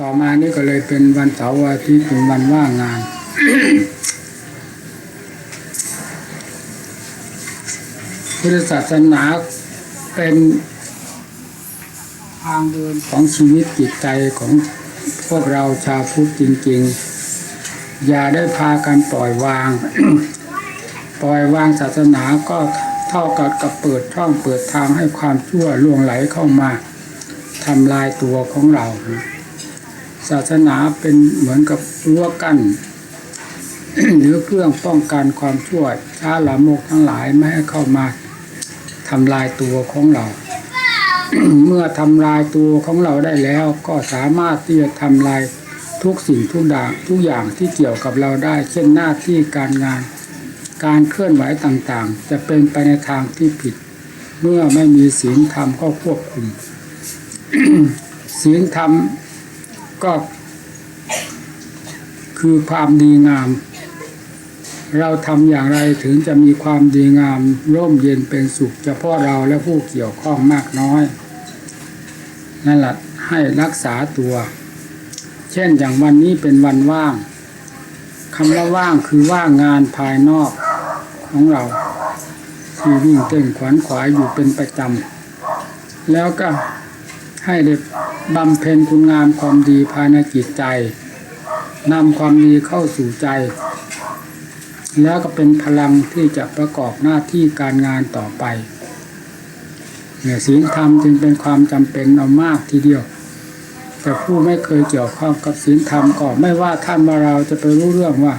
ต่อมานี่ก็เลยเป็นวันเสาร์อาทิตย์เป็นวันว่างงาน พุทธศาสนาเป็นทางเดินของชีวิตจิตใจของพวกเราชาวพุทธจริง ๆ อย่าได้พากันปล่อยวาง ปล่อยวางศาสนาก็เท่ากับกับเปิดช่องเปิดทางให้ความชั่วล่วงไหลเข้ามาทำลายตัวของเรา ศาสนาเป็นเหมือนกับรั้วกั้นหรือเครื่องป้องกันความชั่วช้าละโมกทั้งหลายไม่ให้เข้ามาทำลายตัวของเรา เมื่อทำลายตัวของเราได้แล้วก็สามารถที่จะทำลายทุกสิ่งทุกอย่างทุกอย่างที่เกี่ยวกับเราได้ เช่นหน้าที่การงาน การเคลื่อนไหวต่างๆ จะเป็นไปในทางที่ผิด เมื่อไม่มีศีลธรรมก็ควบคุมศีลธรรม ก็ คือความดีงาม เราทำอย่างไรถึงจะมีความดีงาม ร่มเย็นเป็นสุขเฉพาะเราและผู้เกี่ยวข้องมากน้อย นั่นแหละให้รักษาตัว เช่นอย่างวันนี้เป็นวันว่างคำว่าว่างคือว่างงานภายนอกของเราที่วิ่งเต้นขวนขวายอยู่เป็นประจำแล้วก็ให้ได้ บำเพ็ญคุณงามความดีภายในจิตใจนำความดีเข้าสู่ใจ แล้วก็เป็นพลังที่จะประกอบหน้าที่การงานต่อไปเนี่ยศีลธรรมจึงเป็นความจำเป็นเอามากทีเดียว แต่ผู้ไม่เคยเกี่ยวข้องกับศีลธรรมก็ไม่ว่าท่านว่าเราจะไปรู้เรื่องว่า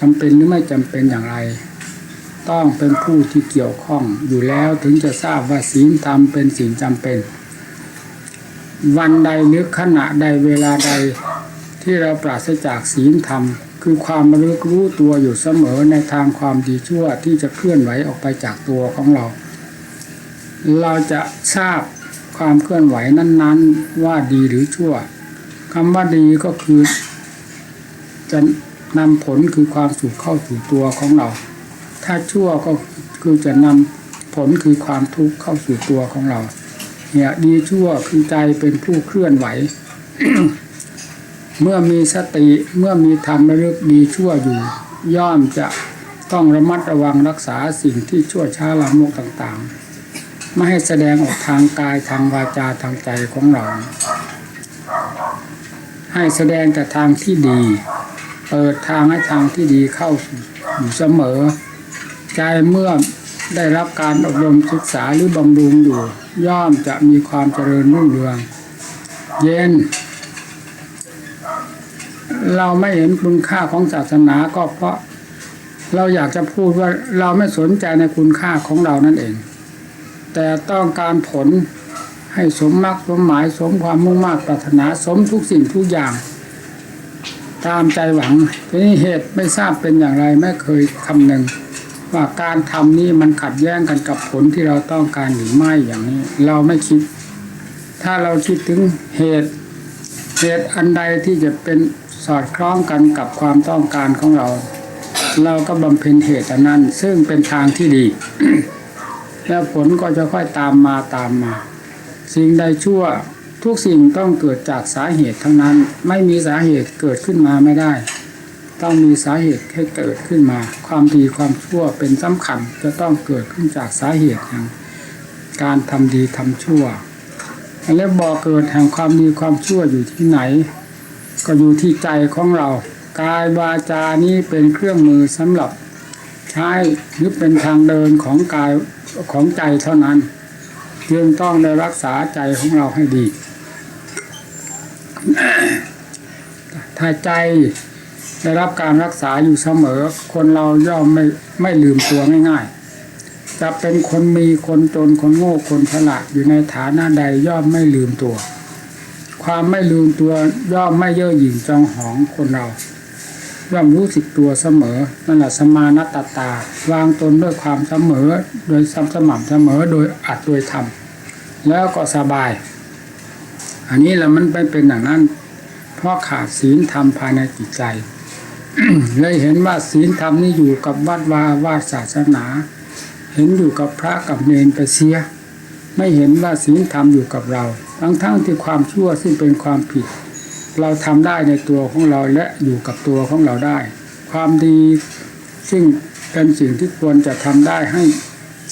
จำเป็นหรือไม่จำเป็นอย่างไร ต้องเป็นผู้ที่เกี่ยวข้องอยู่แล้วถึงจะทราบว่าศีลธรรมเป็นสิ่งจำเป็น วันใดหรือขณะใดเวลาใดที่เราปราศจากศีลธรรม คือความระลึกรู้ตัวอยู่เสมอในทางความดีชั่วที่จะเคลื่อนไหวออกไปจากตัวของเรา เราจะทราบความเคลื่อนไหวนั้น ๆ ว่าดีหรือชั่วคำว่าดีก็คือจะนำผลคือความสุขเข้าสู่ตัวของเรา ถ้าชั่วก็คือจะนำผลคือความทุกข์เข้าสู่ตัวของเรา เนี่ยดีชั่วคือใจเป็นผู้เคลื่อนไหว เมื่อมีสติเมื่อมีธรรมระลึกดีชั่วอยู่ ย่อมจะต้องระมัดระวังรักษาสิ่งที่ชั่วช้าละโมกต่างๆ ไม่ให้แสดงออกทางกายทางวาจาทางใจของเรา ให้แสดงแต่ทางที่ดี เปิดทางให้ทางที่ดีเข้าอยู่เสมอ ใจเมื่อได้รับการอบรมศึกษาหรือบำรุงอยู่ ย่อมจะมีความเจริญรุ่งเรือง เย็น เราไม่เห็นคุณค่าของศาสนาก็เพราะเราอยากจะพูดว่าเราไม่สนใจในคุณค่าของเรานั่นเอง แต่ต้องการผลให้สมมากสมหมายสมความมุ่งมา่ปรารถนาสมทุกสิ่งทุกอย่าง ตามใจหวังทีนี้เหตุไม่ทราบเป็นอย่างไรไม่เคยคำนึง ว่าการทำนี้มันขัดแย้งกันกับผลที่เราต้องการหรือไม่อย่างนี้ เราไม่คิด ถ้าเราคิดถึงเหตุเหตุอันใดที่จะเป็นสอดคล้องกันกับความต้องการของเรา เราก็บำเพ็ญเหตุอนั้น ซึ่งเป็นทางที่ดี แล้วผลก็จะค่อยตามมาตามมา สิ่งใดชั่วทุกสิ่งต้องเกิดจากสาเหตุทั้งนั้น ไม่มีสาเหตุเกิดขึ้นมาไม่ได้ ต้องมีสาเหตุให้เกิดขึ้นมา ความดีความชั่วเป็นสำคัญจะต้องเกิดขึ้นจากสาเหตุอย่างการทำดีทำชั่วแล้วบ่อเกิดแห่งความดีความชั่วอยู่ที่ไหน ก็อยู่ที่ใจของเรากายวาจานี้เป็นเครื่องมือสำหรับใช้หรือเป็นทางเดินของกายของใจเท่านั้นจึงต้องได้รักษาใจของเราให้ดี ถ้าใจ ได้รับการรักษาอยู่เสมอ คนเราย่อมไม่ไม่ลืมตัวง่ายๆ จะเป็นคนมีคนจนคนโง่คนฉลาดอยู่ในฐานะใดย่อมไม่ลืมตัว ความไม่ลืมตัวย่อมไม่เย่อหยิ่งจองหองคนเรา ย่อมรู้สึกตัวเสมอนั่นแหละสมานัตตา วางตนด้วยความเสมอ โดยสม่ำสม่ำเสมอโดยอัดโดยทำแล้วก็สบาย อันนี้แหละมันไปเป็นอย่างนั้น เพราะขาดศีลธรรมภายในจิตใจ เลยเห็นว่าศีลธรรมนี่อยู่กับวัดวาวาศาสนา เห็นอยู่กับพระกับเนนไปเสีย ไม่เห็นว่าศีลธรรมอยู่กับเรา ทั้งๆทที่ความชั่วซึ่งเป็นความผิด เราทำได้ในตัวของเราและอยู่กับตัวของเราได้ ความดีซึ่งเป็นสิ่งที่ควรจะทำได้ให้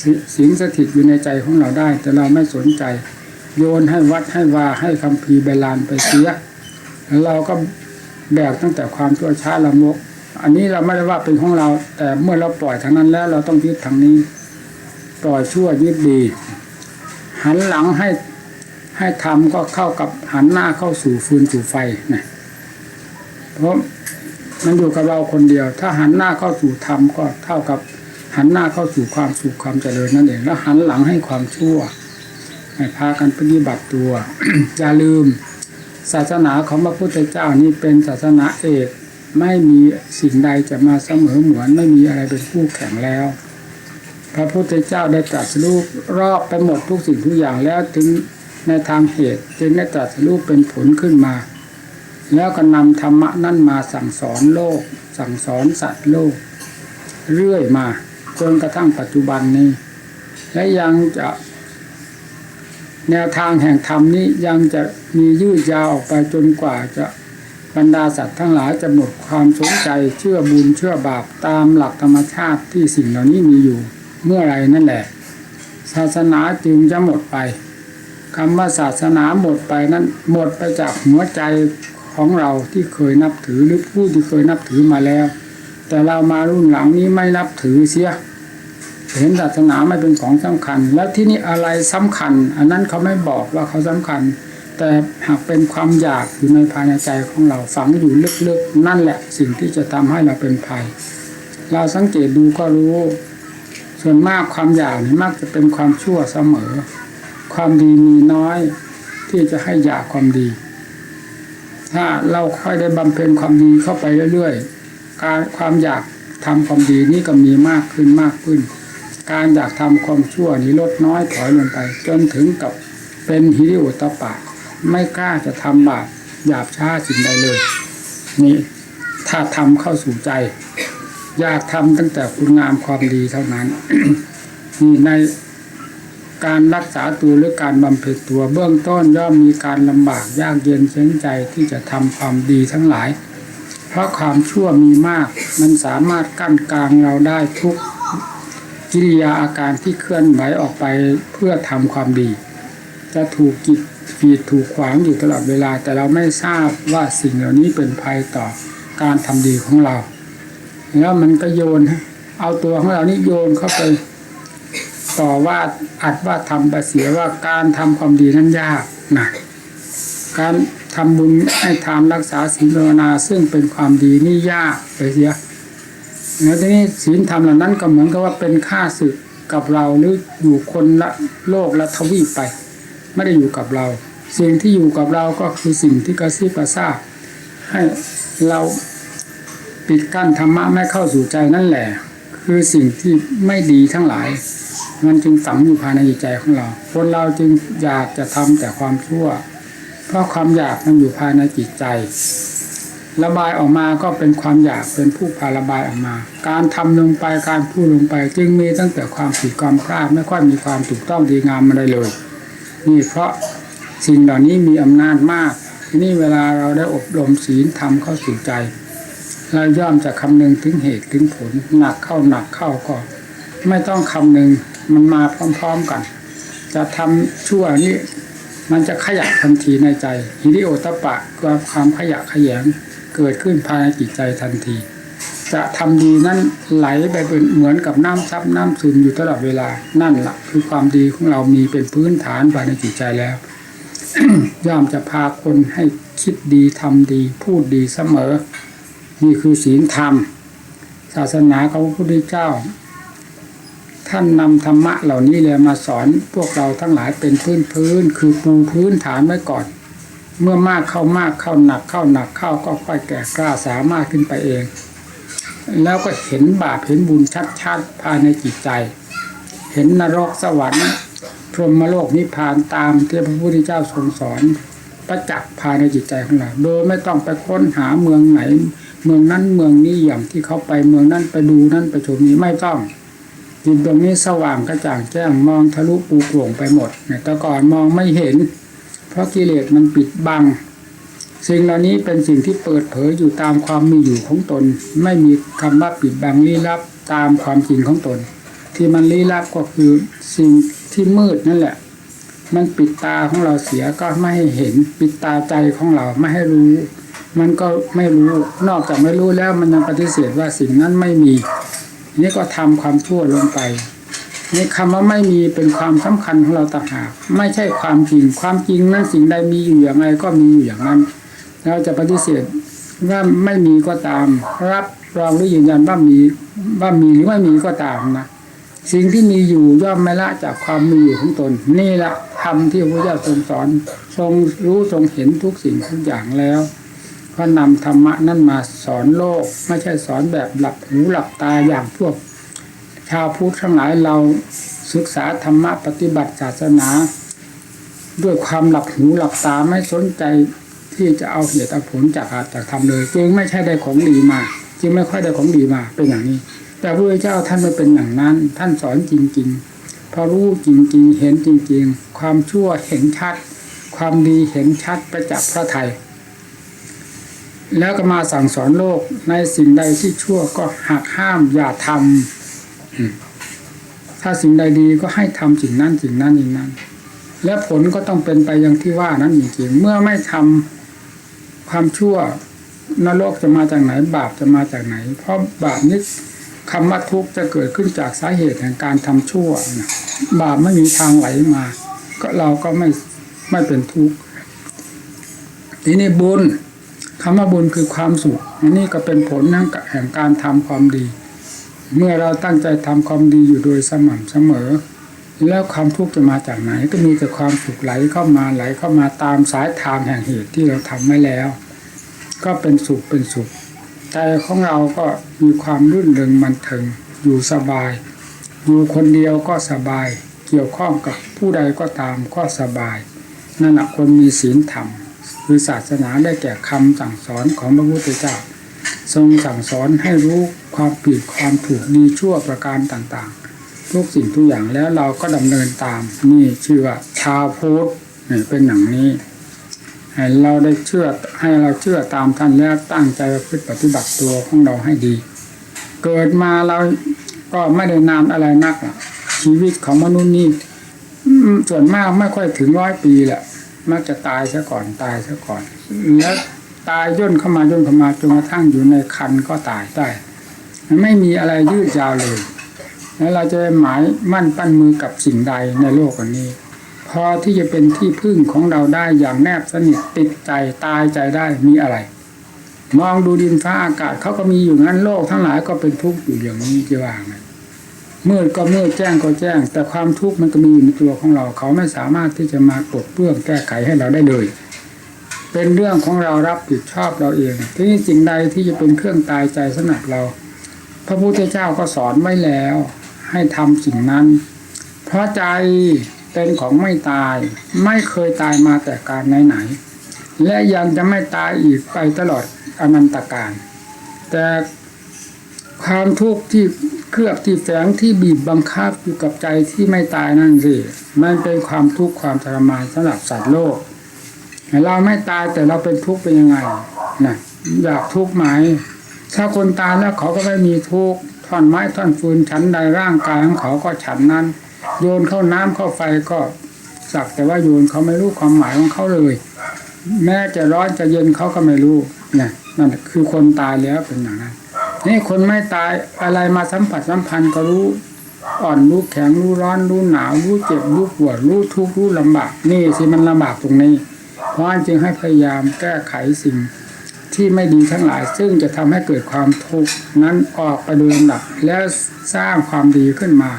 สิสิงสถิตอยู่ในใจของเราได้ แต่เราไม่สนใจ โยนให้วัดให้วาให้คำพีใบลานไปเสีย แล้วเราก็ แบกตั้งแต่ความชั่วช้าละมก อันนี้เราไม่ได้ว่าเป็นของเรา แต่เมื่อเราปล่อยทางนั้นแล้วเราต้องยึดทางนี้ ปล่อยชั่วยึดดี หันหลังให้ให้ทำก็เข้ากับหันหน้าเข้าสู่ฟืนสู่ไฟนะเพราะมันอยู่กับเราคนเดียว ถ้าหันหน้าเข้าสู่ธรรมก็เท่ากับหันหน้าเข้าสู่ความสุขความเจริญนั่นเองแล้วหันหลังให้ความชั่วให้พากันปฏิบัติตัวอย่าลืม ศาสนาของพระพุทธเจ้านี่เป็นศาสนาเอกไม่มีสิ่งใดจะมาเสมอเหมือนไม่มีอะไรเป็นคู่แข่งแล้ว พระพุทธเจ้าได้ตรัสรู้รอบไปหมดทุกสิ่งทุกอย่างแล้วถึงในทางเหตุจึงได้ตรัสรู้เป็นผลขึ้นมา แล้วก็นำธรรมะนั่นมาสั่งสอนโลก สั่งสอนสัตว์โลก เรื่อยมาจนกระทั่งปัจจุบันนี้ และยังจะ แนวทางแห่งธรรมนี้ยังจะมียืดยาวออกไปจนกว่าจะบรรดาสัตว์ทั้งหลายจะหมดความสนใจเชื่อบุญเชื่อบาปตามหลักธรรมชาติที่สิ่งเหล่านี้มีอยู่เมื่อไรนั่นแหละ ศาสนาจึงจะหมดไปคำว่าศาสนาหมดไปนั้นหมดไปจากหัวใจของเราที่เคยนับถือหรือผู้ที่เคยนับถือมาแล้ว แต่เรามารุ่นหลังนี้ไม่นับถือเสีย เห็นศาสนาไม่เป็นของสำคัญ แล้วที่นี่อะไรสำคัญ อันนั้นเขาไม่บอกว่าเขาสำคัญ แต่หากเป็นความอยากอยู่ในภายในใจของเราฝังอยู่ลึกๆ นั่นแหละสิ่งที่จะทำให้เราเป็นภัย เราสังเกตดูก็รู้ ส่วนมากความอยากนี่มักจะเป็นความชั่วเสมอ ความดีมีน้อย ที่จะให้อยากความดี ถ้าเราค่อยได้บำเพ็ญความดีเข้าไปเรื่อยๆการความอยากทำความดีนี่ก็มีมากขึ้นมากขึ้น การอยากทำความชั่วนี้ลดน้อยถอยลงไป จนถึงกับเป็นฮิริโอตปะ ไม่กล้าจะทำบาปหยาบช้าสิ่งใดเลย นี่ถ้าทำเข้าสู่ใจ อยากทำตั้งแต่คุณงามความดีเท่านั้นนี่ในการรักษาตัวหรือการบำเพ็ญตัวเบื้องต้นย่อมมีการลำบากยากเย็นเส้นใจที่จะทำความดีทั้งหลาย เพราะความชั่วมีมาก มันสามารถกั้นกลางเราได้ทุก กิริยาอาการที่เคลื่อนไหวออกไปเพื่อทำความดี จะถูกกีดกีดถูกขวางอยู่ตลอดเวลา แต่เราไม่ทราบว่าสิ่งเหล่านี้เป็นภัยต่อการทำดีของเรา แล้วมันก็โยนเอาตัวของเรานี่โยนเข้าไป ต่อว่าอัดว่าทำไปเสียว่าการทำความดีนั้นยากนะการทำบุญให้ทานรักษาศีลภาวนาซึ่งเป็นความดีนี่ยากไปเสีย แล้วทีนี้ศีลธรรมเหล่านั้นก็เหมือนกับว่าเป็นค่าศึกกับเราหรืออยู่คนละโลกละทวีปไป ไม่ได้อยู่กับเรา สิ่งที่อยู่กับเราก็คือสิ่งที่กระซิบกระซาบให้เราปิดกั้นธรรมะไม่เข้าสู่ใจนั่นแหละ คือสิ่งที่ไม่ดีทั้งหลาย มันจึงฝังอยู่ภายในจิตใจของเรา คนเราจึงอยากจะทำแต่ความชั่ว เพราะความอยากมันอยู่ภายในจิตใจ ระบายออกมาก็เป็นความอยากเป็นผู้พาระบายออกมา การทำลงไปการพูดลงไป จึงมีตั้งแต่ความผิดความพลาดไม่ค่อยมีความถูกต้องดีงามอะไรเลย นี่เพราะสิ่งเหล่านี้มีอำนาจมากทีนี้เวลาเราได้อบรมศีลธรรมเข้าสู่ใจ เราย่อมจะคำนึงถึงเหตุถึงผลหนักเข้าหนักเข้าก็ ไม่ต้องคำนึงมันมาพร้อมๆกัน จะทำชั่วนี้มันจะขยับทันทีในใจฮิริโอตปะความขยะขยง เกิดขึ้นภายในจิตใจทันที จะทำดีนั้นไหลไปเป็นเหมือนกับน้ำซับน้ำซึมอยู่ตลอดเวลานั่นละ่ะคือความดีของเรามีเป็นพื้นฐานภายในจิตใจแล้วย่อมจะพาคนให้คิดดีทำดี พูดดีเสมอ นี่คือศีลธรรม ศาสนาของพระพุทธเจ้า ท่านนำธรรมะเหล่านี้เลยมาสอนพวกเราทั้งหลายเป็นพื้นพื้นคือปูพื้นฐานไว้ก่อน เมื่อมากเข้ามากเข้าหนักเข้าหนักเข้าก็ค่อยแก่กล้าสามารถขึ้นไปเอง แล้วก็เห็นบาปเห็นบุญชัดๆภายในจิตใจ เห็นนรกสวรรค์พรหมโลกนิพพานตามที่พระพุทธเจ้าทรงสอนประจักษ์ภายในจิตใจของเราโดยไม่ต้องไปค้นหาเมืองไหน เมืองนั้นเมืองนี้อย่างที่เขาไปเมืองนั้นไปดูนั่นไปชมนี้ไม่ต้องจิตดวงนี้สว่างกระจ่างแจ้งมองทะลุปูโปร่งไปหมดแต่ก่อนมองไม่เห็น เพราะกิเลสมันปิดบัง สิ่งเหล่านี้เป็นสิ่งที่เปิดเผยอยู่ตามความมีอยู่ของตน ไม่มีคำว่าปิดบังลี้ลับตามความจริงของตน ที่มันลี้ลับก็คือสิ่งที่มืดนั่นแหละ มันปิดตาของเราเสียก็ไม่ให้เห็น ปิดตาใจของเราไม่ให้รู้ มันก็ไม่รู้นอกจากไม่รู้แล้วมันยังปฏิเสธว่าสิ่งนั้นไม่มีนี่ก็ทำความชั่วลงไป นี่คำว่าไม่มีเป็นความสำคัญของเราต่างหากไม่ใช่ความจริงความจริงนั้นสิ่งใดมีอยู่อย่างไรก็มีอยู่อย่างนั้น เราจะปฏิเสธว่าไม่มีก็ตาม รับรองหรือยืนยันว่ามีว่ามีหรือไม่มีก็ตามนะสิ่งที่มีอยู่ย่อมไม่ละจากความมีอยู่ของตน นี่แหละธรรมที่พระเจ้าทรงสอน ทรงรู้ทรงเห็นทุกสิ่งทุกอย่างแล้วก็นำธรรมะนั่นมาสอนโลก ไม่ใช่สอนแบบหลับหูหลับตาอย่างพวก ชาวพุทธทั้งหลายเราศึกษาธรรมะปฏิบัติศาสนา ด้วยความหลับหูหลับตาไม่สนใจที่จะเอาเหตุเอาผลจากอาจากทำเลยจึงไม่ใช่ได้ของดีมา จึงไม่ค่อยได้ของดีมาเป็นอย่างนี้ แต่พระเจ้าท่านไม่เป็นอย่างนั้น ท่านสอนจริง ๆ พอรู้จริง ๆ เห็นจริง ๆ ความชั่วเห็นชัด ความดีเห็นชัดประจักษ์พระไทยแล้วก็มาสั่งสอนโลกในสิ่งใดที่ชั่วก็หักห้ามอย่าทำ ถ้าสิ่งใดดีก็ให้ทำสิ่งนั้นสิ่งนั้นสิ่งนั้น และผลก็ต้องเป็นไปอย่างที่ว่านั้นจริงๆเมื่อไม่ทำความชั่วนรกจะมาจากไหน บาปจะมาจากไหน เพราะบาปนี้คำว่าทุกข์จะเกิดขึ้นจากสาเหตุแห่งการทำชั่วนะบาปไม่มีทางไหลมา ก็เราก็ไม่ไม่เป็นทุกข์ทีนี้บุญคำว่าบุญคือความสุขอันนี้ก็เป็นผลแห่งการทำความดี เมื่อเราตั้งใจทำความดีอยู่โดยสม่ำเสมอ แล้วความทุกข์จะมาจากไหน ก็มีแต่ความสุขไหลเข้ามาไหลเข้ามาตามสายทางแห่งเหตุที่เราทำไว้แล้ว ก็เป็นสุขเป็นสุขใจของเราก็มีความรื่นเริงมันเทิงอยู่สบาย อยู่คนเดียวก็สบาย เกี่ยวข้องกับผู้ใดก็ตามก็สบายนั่นแหละคนมีศีลธรรมคือศาสนาได้แก่คำสั่งสอนของพระพุทธเจ้า ทรงสั่งสอนให้รู้ความผิดความถูกดีชั่วประการต่างๆ ทุกสิ่งทุกอย่างแล้วเราก็ดำเนินตาม นี่ชื่อว่าชาวพุทธนี่เป็นอย่างนี้ให้เราได้เชื่อให้เราเชื่อตามท่านแล้วตั้งใจประพฤติปฏิบัติตัวของเราให้ดี เกิดมาเราก็ไม่ได้นานอะไรนักชีวิตของมนุษย์นี่ส่วนมากไม่ค่อยถึงร้อยปีแหละมักจะตายซะก่อนตายซะก่อนแล้ว ตายย่นเข้ามาย่นเข้ามาจนกระทั่งอยู่ในคันก็ตายได้ไม่มีอะไรยืดยาวเลย แล้วเราจะหมายมั่นปั้นมือกับสิ่งใดในโลกอันนี้ พอที่จะเป็นที่พึ่งของเราได้อย่างแนบสนิทติดใจตายใจได้มีอะไร มองดูดินฟ้าอากาศเขาก็มีอยู่งั้นโลกทั้งหลายก็เป็นทุกข์อยู่อย่างนี้จะว่าไงมืดก็มืดแจ้งก็แจ้ง แต่ความทุกข์มันก็มีอยู่ในตัวของเรา เขาไม่สามารถที่จะมาปลดเปลื้องแก้ไขให้เราได้เลย เป็นเรื่องของเรารับผิดชอบเราเองที่นี่สิ่งใดที่จะเป็นเครื่องตายใจสนับเรา พระพุทธเจ้าก็สอนไว้แล้ว ให้ทำสิ่งนั้น เพราะใจเป็นของไม่ตาย ไม่เคยตายมาแต่การไหนๆและยังจะไม่ตายอีกไปตลอดอนันตการแต่ความทุกข์ที่เครือบที่แฝงที่บีบบังคับอยู่กับใจที่ไม่ตายนั่นสิมันเป็นความทุกข์ความทรมานสำหรับสัตว์โลก เราไม่ตายแต่เราเป็นทุกข์เป็นยังไงนะอยากทุกข์ไหมถ้าคนตายแล้วเขาก็ไม่มีทุกข์ท่อนไม้ท่อนฟืนชั้นใดร่างกายของเขาก็ฉันนั้น โยนเข้าน้ำเข้าไฟก็สักแต่ว่าโยนเขาไม่รู้ความหมายของเขาเลย แม้จะร้อนจะเย็นเขาก็ไม่รู้นะนั่นคือคนตายแล้วเป็นอย่างนั้นนี่คนไม่ตายอะไรมาสัมผัสสัมพันธ์ก็รู้อ่อนรู้แข็งรู้ร้อนรู้หนาวรู้เจ็บรู้ปวดรู้ทุกข์รู้ลำบากนี่สิมันลำบากตรงนี้ ราะจึงให้พยายามแก้ไขสิ่งที่ไม่ดีทั้งหลาย ซึ่งจะทำให้เกิดความทุกข์นั้นออกไปโดยลำดับแล้วสร้างความดีขึ้นมา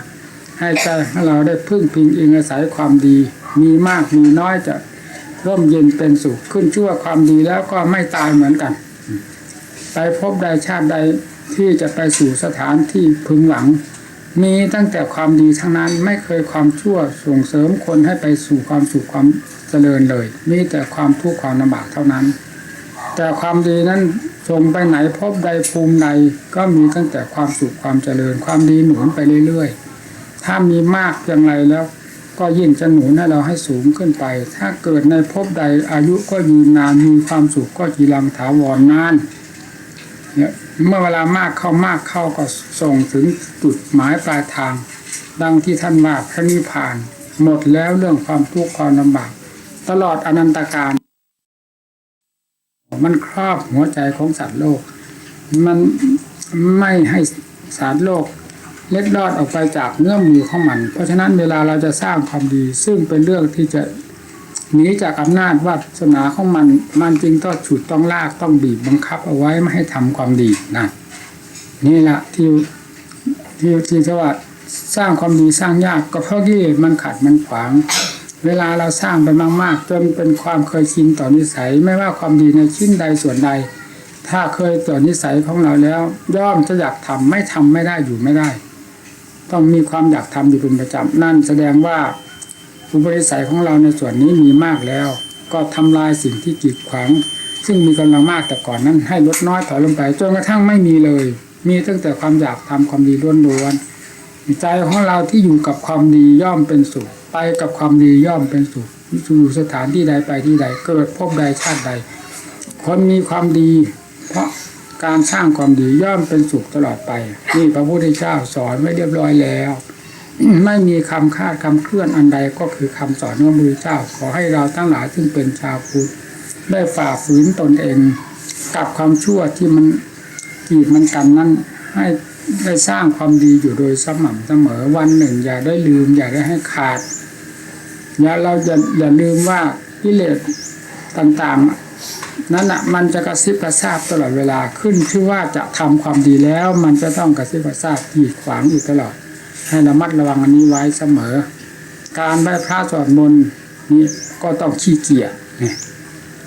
ให้ใจให้เราได้พึ่งพิงอิงอาศัยความดี มีมากมีน้อยจะร่มเย็นเป็นสุขขึ้นชั่วความดีแล้วก็ไม่ตายเหมือนกันไปพบใดชาติใดที่จะไปสู่สถานที่พึงหวัง มีตั้งแต่ความดีทั้งนั้นไม่เคยความชั่วส่งเสริมคนให้ไปสู่ความสุขความเจริญเลย มีแต่ความทุกข์ความลำบากเท่านั้น แต่ความดีนั้นส่งไปไหนพบใดภูมิใดก็มีตั้งแต่ความสุขความเจริญ ความดีหนุนไปเรื่อยๆ ถ้ามีมากอย่างไรแล้ว ก็ยิ่งจะหนุนให้เราให้สูงขึ้นไป ถ้าเกิดในภพใดอายุก็ยืนนานมีความสุขก็จีรังถาวรนานเนี่ย เมื่อเวลามากเข้ามากเข้าก็ส่งถึงจุดหมายปลายทาง ดังที่ท่านว่าพระนิพพาน หมดแล้วเรื่องความทุกข์ความลำบากตลอดอนันตการ มันครอบหัวใจของสัตว์โลก มันไม่ให้สัตว์โลก เล็ดลอดออกไปจากเงื่อมมือของมัน เพราะฉะนั้นเวลาเราจะสร้างความดี ซึ่งเป็นเรื่องที่จะ หนีจากอำนาจวาสนาของมัน มันจึงต้องฉุดต้องลากต้องบีบบังคับเอาไว้ไม่ให้ทำความดีนะนี่แหละที่ที่ที่จะว่าสร้างความดีสร้างยากก็เพราะกิเลสมันขัดมันขวาง เวลาเราสร้างไปมากๆ จนเป็นความเคยชินต่อนิสัย ไม่ว่าความดีในชิ้นใดส่วนใด ถ้าเคยต่อนิสัยของเราแล้ว ย่อมจะอยากทำไม่ทำไม่ได้อยู่ไม่ได้ ต้องมีความอยากทำอยู่เป็นประจำนั่นแสดงว่า อุปนิสัยของเราในส่วนนี้มีมากแล้ว ก็ทำลายสิ่งที่กีดขวางซึ่งมีกำลังมากแต่ก่อนนั้น ให้ลดน้อยถอยลงไปจนกระทั่งไม่มีเลย มีตั้งแต่ความอยากทำความดีล้วนๆใจของเราที่อยู่กับความดีย่อมเป็นสุขไปกับความดีย่อมเป็นสุขอยู่สถานที่ใดไปที่ใดเกิดพบใดชาติใด คนมีความดี เพราะการสร้างความดีย่อมเป็นสุขตลอดไป นี่พระพุทธเจ้าสอนไว้เรียบร้อยแล้ว ไม่มีคำคาดคำเคลื่อนอันใดก็คือคำสอนของพระพุทธเจ้า ขอให้เราทั้งหลายซึ่งเป็นชาวพุทธได้ฝ่าฝืนตนเองกับความชั่วที่มันกีดมันกันนั้นให้ได้สร้างความดีอยู่โดยสม่ำเสมอวันหนึ่ง อย่าได้ลืม อย่าได้ให้ขาดอย่าเราอย่าอย่าลืมว่ากิเลสต่างๆนั่นแหะมันจะกระซิบกระซาบตลอดเวลาขึ้นชื่อว่าจะทำความดีแล้ว มันจะต้องกระซิบกระซาบกีดขวางอยู่ตลอด ให้ระมัดระวังอันนี้ไว้เสมอ การไหว้พระสวดมนต์นี่ก็ต้องขี้เกียจ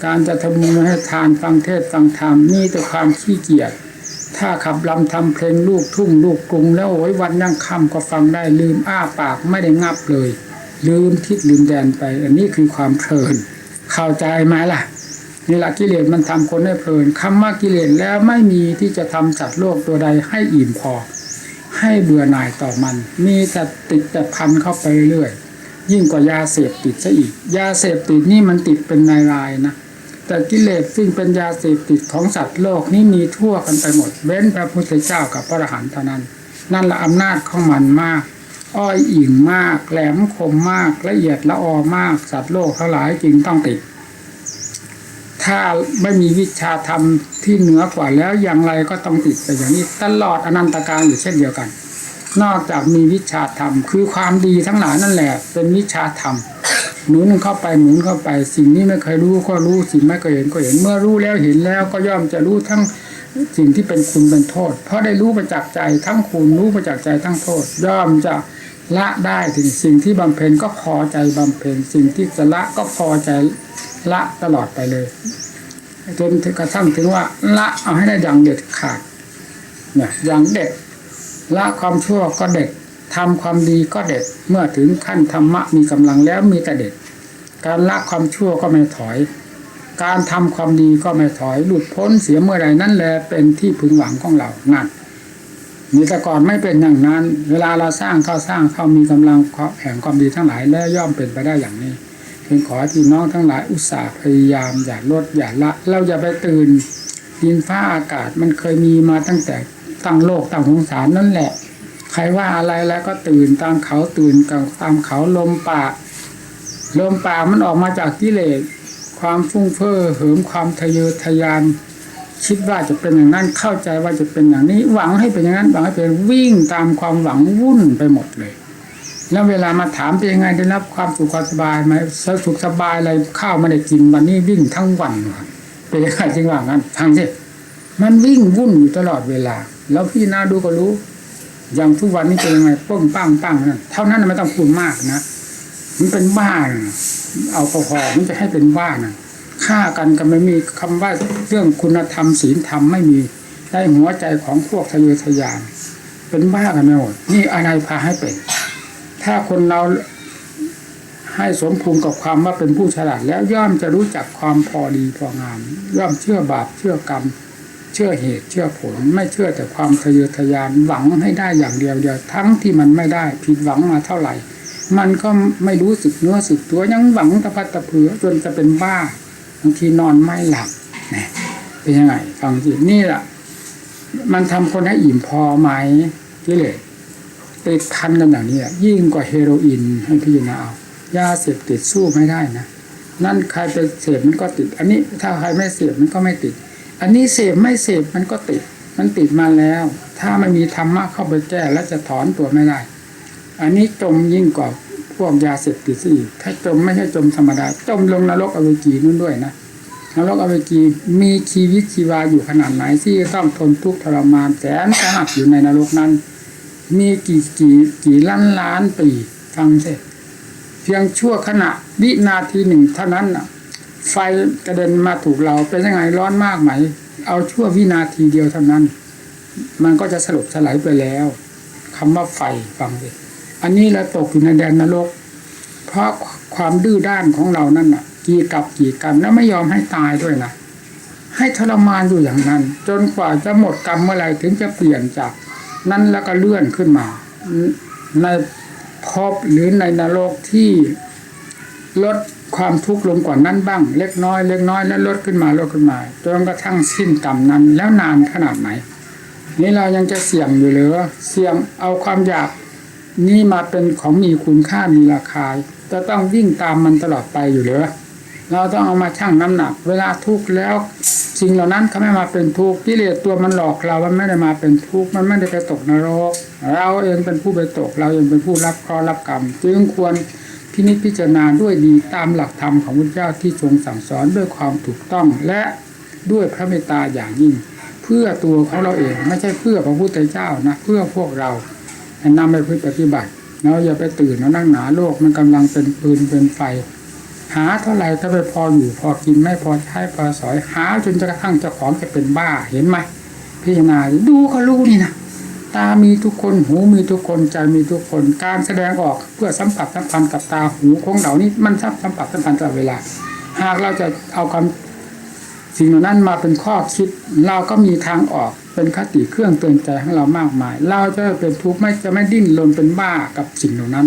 การจะทำบุญให้ทานฟังเทศฟังธรรมนี่แต่ความขี้เกียจถ้าขับลำทำเพลงลูกทุ่งลูกกรุงแล้วโอ้ยวันยังค่ำก็ฟังได้ลืมอ้าปากไม่ได้งับเลย ลืมทิศลืมแดนไป อันนี้คือความเพลิน เข้าใจไหมล่ะนี่แหละกิเลสมันทำคนให้เพลินคำว่ากิเลสแล้วไม่มีที่จะทำสัตว์โลกตัวใดให้อิ่มพอ ให้เบื่อหน่ายต่อมัน มีแต่ติดแต่พันเข้าไปเรื่อยยิ่งกว่ายาเสพติดซะอีก ยาเสพติดนี่มันติดเป็นนายรายนะแต่กิเลสซึ่งเป็นยาเสพติดของสัตว์โลกนี่มีทั่วกันไปหมด เว้นพระพุทธเจ้ากับพระอรหันต์เท่านั้น นั่นละอำนาจของมันมาก อ้อยอิ่งมาก แหลมคมมากละเอียดละออมาก สัตว์โลกทั้งหลายจึงต้องติด ถ้าไม่มีวิชาธรรมที่เหนือกว่าแล้วอย่างไรก็ต้องติดไปอย่างนี้ตลอดอนันตการอยู่เช่นเดียวกัน นอกจากมีวิชาธรรม คือความดีทั้งหลายนั่นแหละ เป็นวิชาธรรมหนุนเข้าไปหนุนเข้าไป สิ่งนี้ไม่เคยรู้ก็รู้สิ่งไม่เคยเห็นก็เห็นเมื่อรู้แล้วเห็นแล้วก็ย่อมจะรู้ทั้งสิ่งที่เป็นคุณเป็นโทษ เพราะได้รู้ประจักษ์ใจทั้งคุณรู้ประจักษ์ใจทั้งโทษ ย่อมจะ ละได้ถึงสิ่งที่บำเพ็ญก็พอใจบำเพ็ญสิ่งที่จะละก็พอใจละตลอดไปเลยจนกระทั่งถึงว่าละเอาให้ได้อย่างเด็ดขาดเนี่ยอย่างเด็ดละความชั่วก็เด็ดทำความดีก็เด็ดเมื่อถึงขั้นธรรมะมีกำลังแล้วมีแต่เด็ดการละความชั่วก็ไม่ถอย การทำความดีก็ไม่ถอย หลุดพ้นเสียเมื่อไรนั่นแหละเป็นที่พึงหวังของเรานั่น นี่แต่ก่อนไม่เป็นอย่างนั้น เวลาเราสร้างเข้าสร้างเข้ามีกำลังแห่งความดีทั้งหลายแล้วย่อมเป็นไปได้อย่างนี้เป็นขอที่น้องทั้งหลายอุตส่าห์พยายามอย่าลดอย่าละ เราอย่าไปตื่นดินฟ้าอากาศมันเคยมีมาตั้งแต่ตั้งโลกตั้งสงสารนั่นแหละ ใครว่าอะไรแล้วก็ตื่นตามเขาตื่นตามเขาลมป่าลมป่ามันออกมาจากกิเลสความฟุ้งเฟ้อเหิมความทะเยอทะยาน คิดว่าจะเป็นอย่างนั้นเข้าใจว่าจะเป็นอย่างนี้ หวังให้เป็นอย่างนั้นหวังให้เป็นวิ่งตามความหวังวุ่นไปหมดเลย แล้วเวลามาถามเป็นยังไงได้รับความสุขความสบายไหมสุขสบายอะไรข้าวไม่ได้กินวันนี้วิ่งทั้งวันเป็นยังไงจริงว่างั้นฟังสิมันวิ่งวุ่นอยู่ตลอดเวลา แล้วพี่นาดูก็รู้ อย่างทุกวันนี้เป็นยังไงป้งปังปังนั่นเท่านั้นไม่ต้องพูดมากนะมันเป็นบ้านเอาพอๆมันจะให้เป็นบ้านะ ฆ่ากันก็ไม่มีคำว่าเรื่องคุณธรรมศีลธรรมไม่มีได้หัวใจของพวกทะเยอทะยาน เป็นบ้ากันไม่หมดนี่อะไรพาให้เป็น ถ้าคนเราให้สมภูมิกับความว่าเป็นผู้ฉลาดแล้วย่อมจะรู้จักความพอดีพองาม ย่อมเชื่อบาปเชื่อกรรม เชื่อเหตุเชื่อผล ไม่เชื่อแต่ความทะเยอทะยานหวังให้ได้อย่างเดียวเดียวทั้งที่มันไม่ได้ผิดหวังมาเท่าไหร่ มันก็ไม่รู้สึกเนื้อสึกตัวยังหวังตะพัดตะเผือจนจะเป็นบ้า บางทีนอนไม่หลับเนี่ยเป็นยังไงฟังสินี่แหละมันทำคนให้อิ่มพอไหมกิเลสติดพันกันอย่างนี้อะยิ่งกว่าเฮโรอีนให้พี่นะเอายาเสพติดสู้ไม่ได้นะนั่นใครไปเสพมันก็ติด อันนี้ถ้าใครไม่เสพมันก็ไม่ติด อันนี้เสพไม่เสพมันก็ติด มันติดมาแล้ว ถ้าไม่มีธรรมะเข้าไปแก้แล้วจะถอนตัวไม่ได้ อันนี้จมยิ่งกว่า วกยาเสพติดซะอีกถ้าจมไม่ใช่จมธรรมดา จมลงนรกอเวจีนู่นด้วยนะนรกอเวจีมีชีวิตชีวาอยู่ขนาดไหนที่ต้องทนทุกข์ทรมานแสนสาหัสอยู่ในนรกนั้น มีกี่กี่กี่ล้านล้านปีฟังสิเพียงชั่วขณะวินาทีหนึ่งเท่านั้นน่ะไฟกระเด็นมาถูกเราเป็นยังไงร้อนมากไหม เอาชั่ววินาทีเดียวเท่านั้น มันก็จะสลบสลายไปแล้วคำว่าไฟฟังสิ อันนี้เราตกอยู่ในแดนนรก เพราะความดื้อด้านของเรานั่นน่ะกี่กับกี่กันแล้วไม่ยอมให้ตายด้วยนะให้ทรมานอยู่อย่างนั้น จนกว่าจะหมดกรรมเมื่อไรถึงจะเปลี่ยนจาก นั้นแล้วก็เลื่อนขึ้นมา ในภพหรือในนรกที่ลดความทุกข์ลงกว่านั้นบ้าง เล็กน้อยเล็กน้อยแล้วลดขึ้นมาลดขึ้นมาจนกระทั่งสิ้นกรรมนั้น แล้วนานขนาดไหน นี่เรายังจะเสี่ยงอยู่หรือเสี่ยงเอาความอยาก นี่มาเป็นของมีคุณค่ามีราคา จะต้องวิ่งตามมันตลอดไปอยู่หรือเราต้องเอามาชั่งน้ำหนัก เวลาทุกข์แล้ว สิ่งเหล่านั้นเขาไม่มาเป็นทุกข์กิเลสตัวมันหลอกเรา มันไม่ได้มาเป็นทุกข์มันไม่ได้ไปตกนรก เราเองเป็นผู้ไปตก เราเองเป็นผู้รับเคราะห์รับกรรม จึงควรพินิจพิจารณาด้วยดีตามหลักธรรมของพระเจ้าที่ทรงสั่งสอนด้วยความถูกต้องและด้วยพระเมตตาอย่างยิ่ง เพื่อตัวของเราเองไม่ใช่เพื่อพระพุทธเจ้านะ เพื่อพวกเรา ให้นำไปปฏิบัติเราอย่าไปตื่นแล้วนั่งหนาโลกมันกำลังเป็นปืนเป็นไฟ หาเท่าไหร่ถ้าไปพออยู่พอกินไม่พอใช้พอสอยหาจนกระทั่งเจ้าของจะเป็นบ้าเห็นไหมพิจารณาดูก็รู้นี่นะตามีทุกคนหูมีทุกคนใจมีทุกคน การแสดงออกเพื่อสัมผัสสัมพันธ์กับตาหูของเหล่านี้มันสัมผัสสัมพันธ์ตลอดเวลา หากเราจะเอาความสิ่งเหล่านั้นมาเป็นข้อคิด เราก็มีทางออก เป็นคติเครื่องเตือนใจให้เรามากมาย เราจะเป็นทุกข์ไม่จะไม่ดิ้นรนเป็นบ้ากับสิ่งเหล่านั้น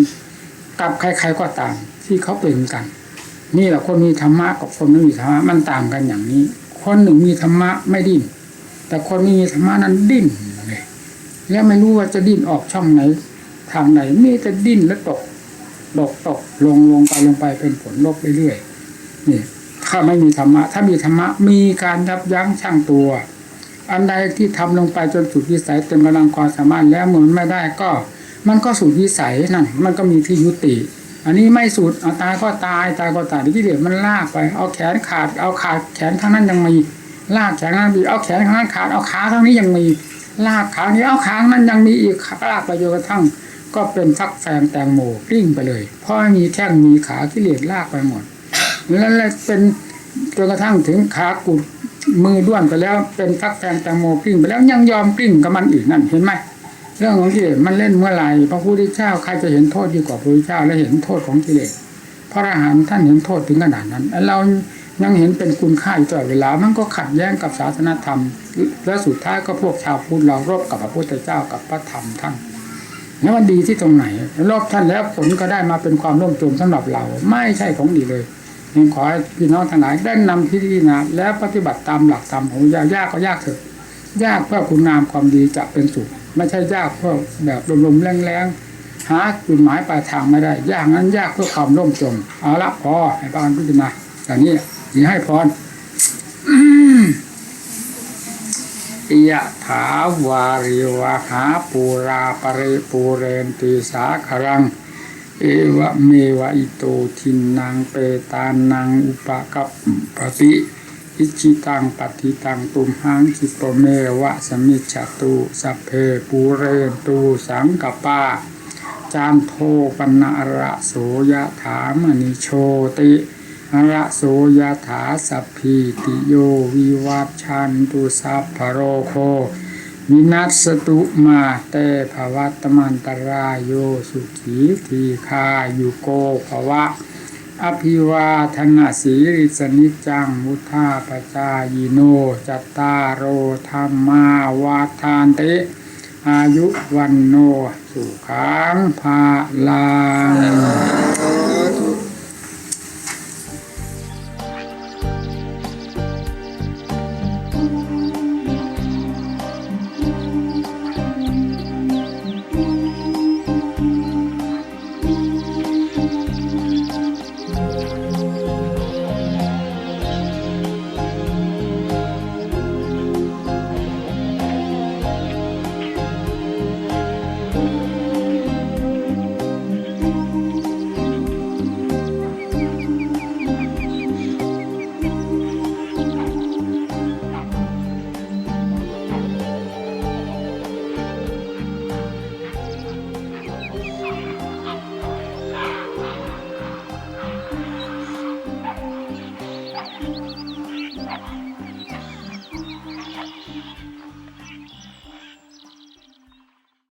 กับใครๆก็ตามที่เขาเป็นกัน นี่แหละคนมีธรรมะกับคนไม่มีธรรมะมันต่างกันอย่างนี้ คนหนึ่งมีธรรมะไม่ดิ้น แต่คนไม่มีธรรมะนั้นดิ้นเลยแล้วไม่รู้ว่าจะดิ้นออกช่องไหน ทางไหนมีแต่ดิ้นแล้วตกตกตกลงลงไปลงไปเป็นผลลบเรื่อยๆนี่ถ้าไม่มีธรรมะ ถ้ามีธรรมะมีการยับยั้งชั่งตัว อันใดที่ทำลงไปจนสุดวิสัยเต็มกำลังความสามารถแล้วมันไม่ได้ก็ มันก็สุดวิสัยนั่นมันก็มีที่ยุติ อันนี้ไม่สุดเอาตายก็ตายตายก็ตายที่เดียวมันลากไป เอาแขนขาด เอาขาดแขนข้างนั้นยังมีลากแขนข้างนั้นมีเอาแขนข้างนั้นขาดเอาขาข้างนี้ยังมี ลากขานี้เอาขาข้างนั้นยังมีอีกลากไปจนกระทั่ง ก็เป็นฟักแฟงแตงโมกลิ้งไปเลยเพราะมีแข้งมีขาที่เหลียดลากไปหมดแล้วเลยเป็นจนกระทั่งถึงขากุด มือด้วนไปแล้วเป็นฟักแฟงแตงโมกลิ้งไปแล้วยังยอมกลิ้งกับมันอีกนั่นเห็นไหมเรื่องของกิเลสมันเล่นเมื่อไหร่พระพุทธเจ้าใครจะเห็นโทษดีกว่าพระพุทธเจ้าและเห็นโทษของกิเลสพระอรหันต์ท่านเห็นโทษถึงขนาดนั้นเรายังเห็นเป็นคุณค่าอยู่ตลอดเวลามันก็ขัดแย้งกับศาสนธรรม และสุดท้ายก็พวกชาวพุทธเรารบกับพระพุทธเจ้ากับพระธรรมท่านแล้วมันดีที่ตรงไหนรอบท่านแล้วผลก็ได้มาเป็นความร่มจมสำหรับเรา ไม่ใช่ของดีเลย ยังขอให้พี่น้องทั้งหลายได้นำพิธีนาและปฏิบัติตามหลักธรรมของยากยากก็ยากเถอะยากเพื่อคุณงามความดีจะเป็นสุขไม่ใช่ยากเพื่อแบบลมๆแรงๆหาจุดหมายปลายทางไม่ได้ ยากนั้นยากเพื่อความร่มจมเอาละพอให้บ้านพิจารณาอย่างนี้สีให้พรยะถาวาริวะหาปูราปริปูเรนติสาคารัง เอวะเมวะอิโตทินังเปตานังอุปกัปปติอิจิตังปฏิตังตุมหังคิปเมวะสมิจฉตุสัพเพปูเรนตูสังกปาจานโทปนะระโสยะถามณิโชติระโสยะถาสัพพิติโยวิวัชชันตุสัพพะโรโค วินัสตุมาเตภวัตมันตรายโยสุขีทีคายุโกภวะ อภิวาทนาสีริสนิจจังมุทาปจายโนจัตตารโอธรรมาวาทานเตอายุวันโนสุขังภาลัง